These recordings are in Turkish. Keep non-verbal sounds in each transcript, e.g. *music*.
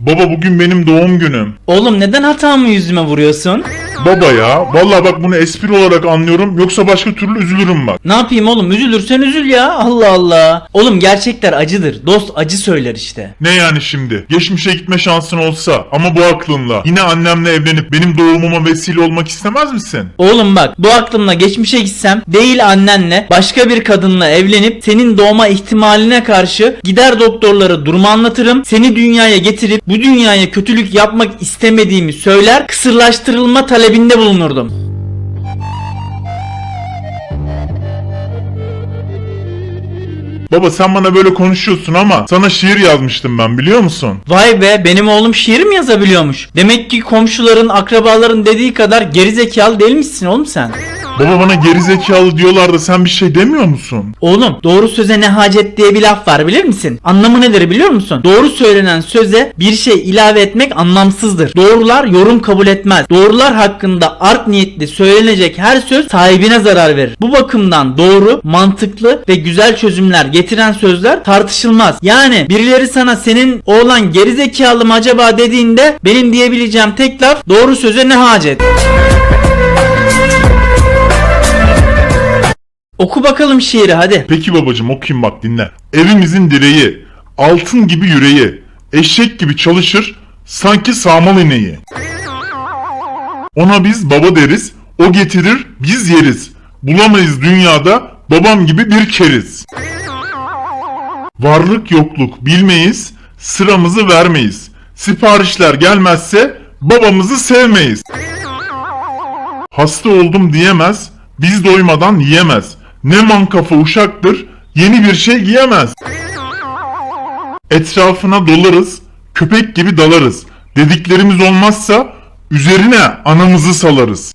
Baba bugün benim doğum günüm. Oğlum neden hatamı yüzüme vuruyorsun? Baba ya vallahi bak bunu espri olarak anlıyorum yoksa başka türlü üzülürüm bak. Ne yapayım oğlum üzülürsen üzül ya Allah Allah. Oğlum gerçekler acıdır. Dost acı söyler işte. Ne yani şimdi? Geçmişe gitme şansın olsa ama bu aklınla yine annemle evlenip benim doğumuma vesile olmak istemez misin? Oğlum bak bu aklımla geçmişe gitsem değil annenle başka bir kadınla evlenip senin doğma ihtimaline karşı gider doktorlara durumu anlatırım. Seni dünyaya getirip bu dünyaya kötülük yapmak istemediğimi söyler kısırlaştırılma talebinde bulunurdum. Baba sen bana böyle konuşuyorsun ama sana şiir yazmıştım ben biliyor musun? Vay be benim oğlum şiir mi yazabiliyormuş? Demek ki komşuların akrabaların dediği kadar gerizekalı değilmişsin oğlum sen. Baba bana gerizekalı diyorlar da sen bir şey demiyor musun? Oğlum doğru söze ne hacet diye bir laf var bilir misin? Anlamı nedir biliyor musun? Doğru söylenen söze bir şey ilave etmek anlamsızdır. Doğrular yorum kabul etmez. Doğrular hakkında art niyetli söylenecek her söz sahibine zarar verir. Bu bakımdan doğru, mantıklı ve güzel çözümler getiren sözler tartışılmaz. Yani birileri sana senin oğlan gerizekalı mı acaba dediğinde benim diyebileceğim tek laf doğru söze ne hacet? Oku bakalım şiiri hadi. Peki babacım okuyayım bak dinle. Evimizin direği, altın gibi yüreği, eşek gibi çalışır, sanki sağmal ineği. Ona biz baba deriz, o getirir, biz yeriz. Bulamayız dünyada babam gibi bir keriz. Varlık yokluk bilmeyiz, sıramızı vermeyiz. Siparişler gelmezse babamızı sevmeyiz. Hasta oldum diyemez, biz doymadan yiyemez. Ne mankafa uşaktır, yeni bir şey giyemez. Etrafına dolarız, köpek gibi dalarız. Dediklerimiz olmazsa üzerine anamızı salarız.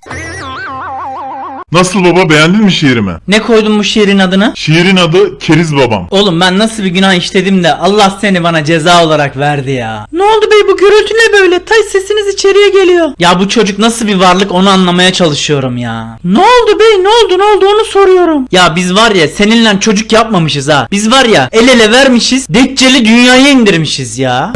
Nasıl baba beğendin mi şiirimi? Ne koydun bu şiirin adını? Şiirin adı Keriz Babam. Oğlum ben nasıl bir günah işledim de Allah seni bana ceza olarak verdi ya. Ne oldu bey bu gürültü ne böyle? Tay sesiniz içeriye geliyor. Ya bu çocuk nasıl bir varlık onu anlamaya çalışıyorum ya. Ne oldu bey ne oldu ne oldu onu soruyorum. Ya biz var ya seninle çocuk yapmamışız ha. Biz var ya el ele vermişiz Deccal'i dünyaya indirmişiz ya.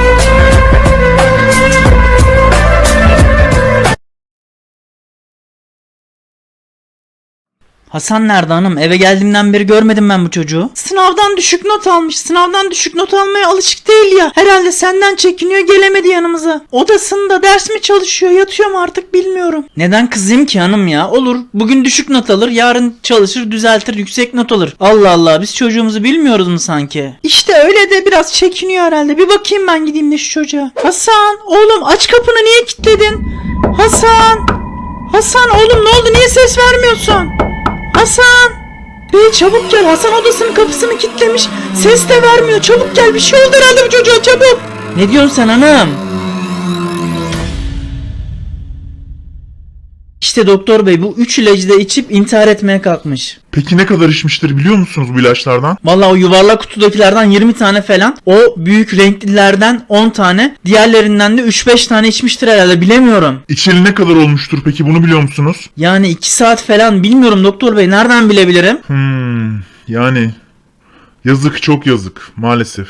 Hasan nerede hanım? Eve geldiğimden beri görmedim ben bu çocuğu. Sınavdan düşük not almış. Sınavdan düşük not almaya alışık değil ya. Herhalde senden çekiniyor gelemedi yanımıza. Odasında ders mi çalışıyor yatıyor mu artık bilmiyorum. Neden kızayım ki hanım ya? Olur. Bugün düşük not alır. Yarın çalışır düzeltir yüksek not alır. Allah Allah biz çocuğumuzu bilmiyoruz mu sanki? İşte öyle de biraz çekiniyor herhalde. Bir bakayım ben gideyim de şu çocuğa. Hasan oğlum aç kapını niye kilitledin? Hasan. Hasan oğlum ne oldu niye ses vermiyorsun? Hasan! Bey çabuk gel Hasan odasının kapısını kilitlemiş. Ses de vermiyor. Çabuk gel bir şey oldu herhalde bu çocuğa çabuk. Ne diyorsun sen hanım? İşte doktor bey bu üç ilacı da içip intihar etmeye kalkmış. Peki ne kadar içmiştir biliyor musunuz bu ilaçlardan? Vallahi o yuvarlak kutudakilerden 20 tane falan. O büyük renklilerden 10 tane. Diğerlerinden de 3-5 tane içmiştir herhalde bilemiyorum. İçeri ne kadar olmuştur peki bunu biliyor musunuz? Yani 2 saat falan bilmiyorum doktor bey nereden bilebilirim? Hmm, yani yazık çok yazık maalesef.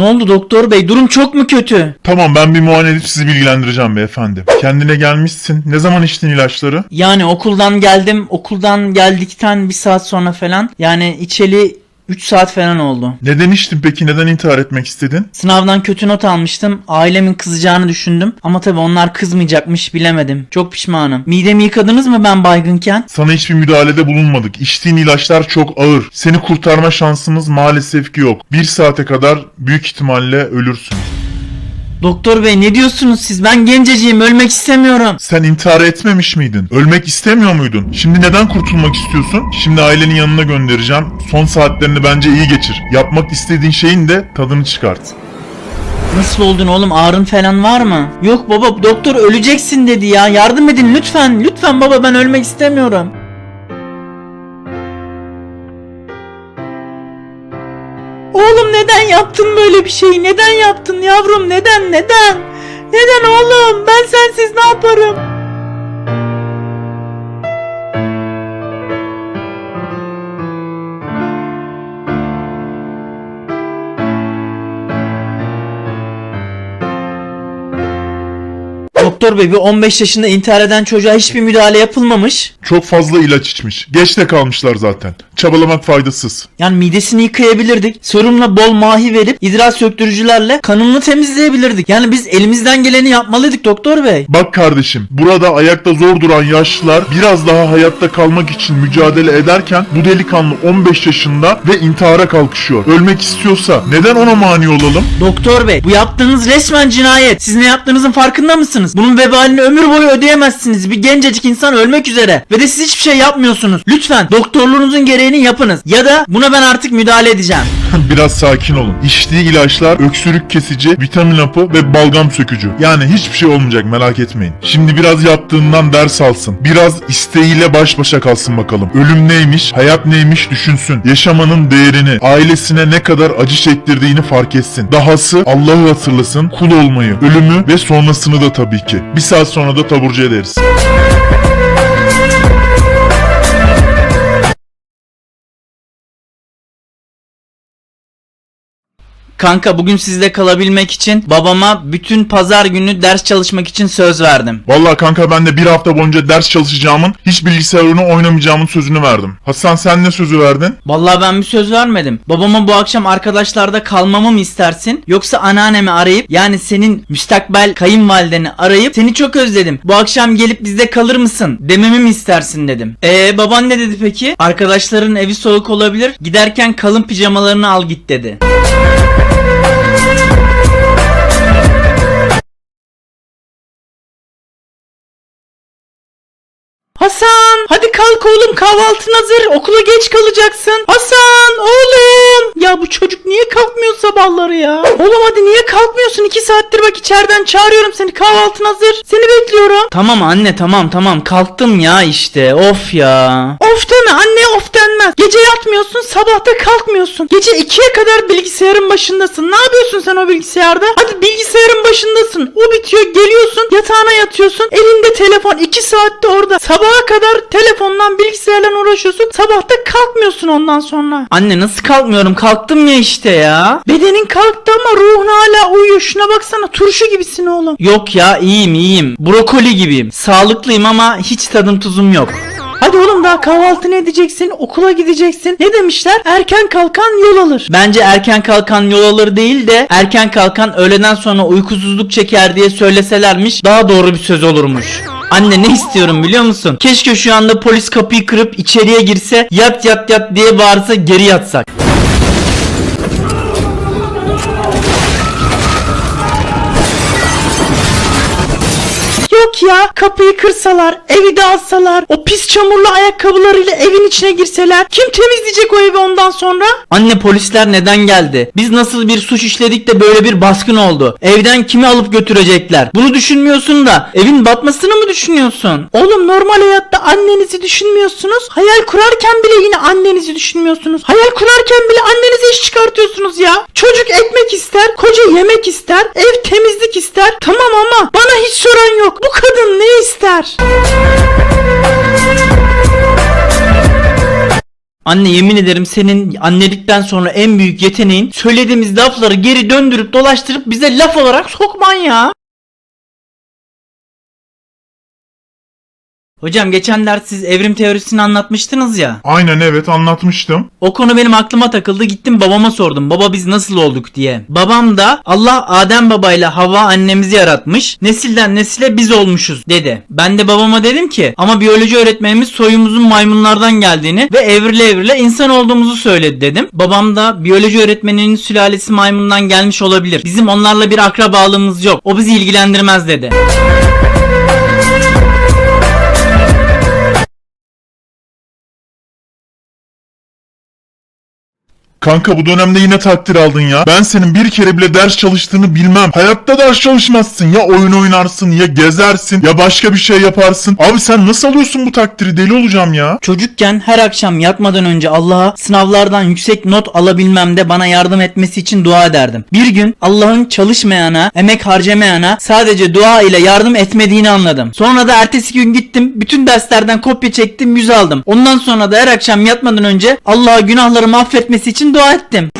Ne oldu doktor bey durum çok mu kötü? Tamam ben bir muayene edip sizi bilgilendireceğim beyefendi. Kendine gelmişsin. Ne zaman içtin ilaçları? Yani okuldan geldim. Okuldan geldikten bir saat sonra falan. Yani içeli 3 saat falan oldu. Neden içtin peki? Neden intihar etmek istedin? Sınavdan kötü not almıştım. Ailemin kızacağını düşündüm. Ama tabii onlar kızmayacakmış bilemedim. Çok pişmanım. Midemi yıkadınız mı ben baygınken? Sana hiçbir müdahalede bulunmadık. İçtiğin ilaçlar çok ağır. Seni kurtarma şansımız maalesef ki yok. Bir saate kadar büyük ihtimalle ölürsün. Doktor bey ne diyorsunuz siz? Ben genceciyim ölmek istemiyorum. Sen intihar etmemiş miydin? Ölmek istemiyor muydun? Şimdi neden kurtulmak istiyorsun? Şimdi ailenin yanına göndereceğim. Son saatlerini bence iyi geçir. Yapmak istediğin şeyin de tadını çıkart. Nasıl oldun oğlum ağrın falan var mı? Yok baba doktor öleceksin dedi ya. Yardım edin lütfen. Lütfen baba ben ölmek istemiyorum. Oğlum neden yaptın böyle bir şeyi? Neden yaptın yavrum? Neden? Neden? Neden oğlum? Ben sensiz ne yaparım? Doktor bey bir 15 yaşında intihar eden çocuğa hiçbir müdahale yapılmamış. Çok fazla ilaç içmiş. Geç de kalmışlar zaten. Çabalamak faydasız. Yani midesini yıkayabilirdik. Serumla bol mahi verip idrar söktürücülerle kanını temizleyebilirdik. Yani biz elimizden geleni yapmalıydık doktor bey. Bak kardeşim, burada ayakta zor duran yaşlılar biraz daha hayatta kalmak için mücadele ederken bu delikanlı 15 yaşında ve intihara kalkışıyor. Ölmek istiyorsa neden ona mani olalım? Doktor bey bu yaptığınız resmen cinayet. Siz ne yaptığınızın farkında mısınız? Bunun vebalini ömür boyu ödeyemezsiniz. Bir gencecik insan ölmek üzere. Ve de siz hiçbir şey yapmıyorsunuz. Lütfen doktorluğunuzun gereğini yapınız. Ya da buna ben artık müdahale edeceğim. *laughs* Biraz sakin olun. İçtiği ilaçlar öksürük kesici, vitamin hapı ve balgam sökücü. Yani hiçbir şey olmayacak merak etmeyin. Şimdi biraz yaptığından ders alsın. Biraz isteğiyle baş başa kalsın bakalım. Ölüm neymiş, hayat neymiş düşünsün. Yaşamanın değerini, ailesine ne kadar acı çektirdiğini fark etsin. Dahası Allah'ı hatırlasın, kul olmayı, ölümü ve sonrasını da tabii ki. Bir saat sonra da taburcu ederiz. Kanka bugün sizde kalabilmek için babama bütün pazar günü ders çalışmak için söz verdim. Vallahi kanka ben de bir hafta boyunca ders çalışacağımın, hiç bilgisayar oyunu oynamayacağımın sözünü verdim. Hasan sen ne sözü verdin? Vallahi ben bir söz vermedim. Babama bu akşam arkadaşlarda kalmamı mı istersin? Yoksa anneannemi arayıp yani senin müstakbel kayınvalideni arayıp seni çok özledim. Bu akşam gelip bizde kalır mısın? Dememi mi istersin dedim. Ee baban ne dedi peki? Arkadaşların evi soğuk olabilir. Giderken kalın pijamalarını al git dedi. Hasan hadi kalk oğlum kahvaltın hazır okula geç kalacaksın. Hasan oğlum. Ya bu çocuk niye kalkmıyor sabahları ya? Oğlum hadi niye kalkmıyorsun? İki saattir bak içeriden çağırıyorum seni kahvaltın hazır. Seni bekliyorum. Tamam anne tamam tamam kalktım ya işte of ya. Of deme anne of denmez. Gece yatmıyorsun sabah da kalkmıyorsun. Gece ikiye kadar bilgisayarın başındasın. Ne yapıyorsun sen o bilgisayarda? Hadi bilgisayarın başındasın. O bitiyor geliyorsun yatağına yatıyorsun. Elinde telefon iki saatte orada. Sabaha kadar telefondan bilgisayarla uğraşıyorsun. Sabah da kalkmıyorsun ondan sonra. Anne nasıl kalkmıyorum? Kalktım ya işte ya. Bedenin kalktı ama ruhun hala uyuyor. Şuna baksana turşu gibisin oğlum. Yok ya iyiyim iyiyim. Brokoli gibiyim. Sağlıklıyım ama hiç tadım tuzum yok. Hadi oğlum daha kahvaltı ne edeceksin? Okula gideceksin. Ne demişler? Erken kalkan yol alır. Bence erken kalkan yol alır değil de erken kalkan öğleden sonra uykusuzluk çeker diye söyleselermiş daha doğru bir söz olurmuş. Anne ne istiyorum biliyor musun? Keşke şu anda polis kapıyı kırıp içeriye girse yat yat yat diye bağırsa geri yatsak. Yok ya kapıyı kırsalar, evi dağıtsalar, o pis çamurlu ayakkabılarıyla evin içine girseler kim temizleyecek o evi ondan sonra? Anne polisler neden geldi? Biz nasıl bir suç işledik de böyle bir baskın oldu? Evden kimi alıp götürecekler? Bunu düşünmüyorsun da evin batmasını mı düşünüyorsun? Oğlum normal hayatta annenizi düşünmüyorsunuz. Hayal kurarken bile yine annenizi düşünmüyorsunuz. Hayal kurarken bile annenize iş çıkartıyorsunuz ya. Çocuk ekmek ister, koca yemek ister, ev temizlik ister. Tamam ama bana hiç soran yok. Bu kadın ne ister? Anne yemin ederim senin annelikten sonra en büyük yeteneğin söylediğimiz lafları geri döndürüp dolaştırıp bize laf olarak sokman ya. Hocam geçen ders siz evrim teorisini anlatmıştınız ya. Aynen evet anlatmıştım. O konu benim aklıma takıldı gittim babama sordum baba biz nasıl olduk diye. Babam da Allah Adem babayla Havva annemizi yaratmış nesilden nesile biz olmuşuz dedi. Ben de babama dedim ki ama biyoloji öğretmenimiz soyumuzun maymunlardan geldiğini ve evrile evrile insan olduğumuzu söyledi dedim. Babam da biyoloji öğretmeninin sülalesi maymundan gelmiş olabilir. Bizim onlarla bir akrabalığımız yok. O bizi ilgilendirmez dedi. Kanka bu dönemde yine takdir aldın ya. Ben senin bir kere bile ders çalıştığını bilmem. Hayatta ders çalışmazsın. Ya oyun oynarsın ya gezersin ya başka bir şey yaparsın. Abi sen nasıl alıyorsun bu takdiri? Deli olacağım ya. Çocukken her akşam yatmadan önce Allah'a sınavlardan yüksek not alabilmemde bana yardım etmesi için dua ederdim. Bir gün Allah'ın çalışmayana, emek harcamayana sadece dua ile yardım etmediğini anladım. Sonra da ertesi gün gittim, bütün derslerden kopya çektim, yüz aldım. Ondan sonra da her akşam yatmadan önce Allah'a günahlarımı affetmesi için dua ettim.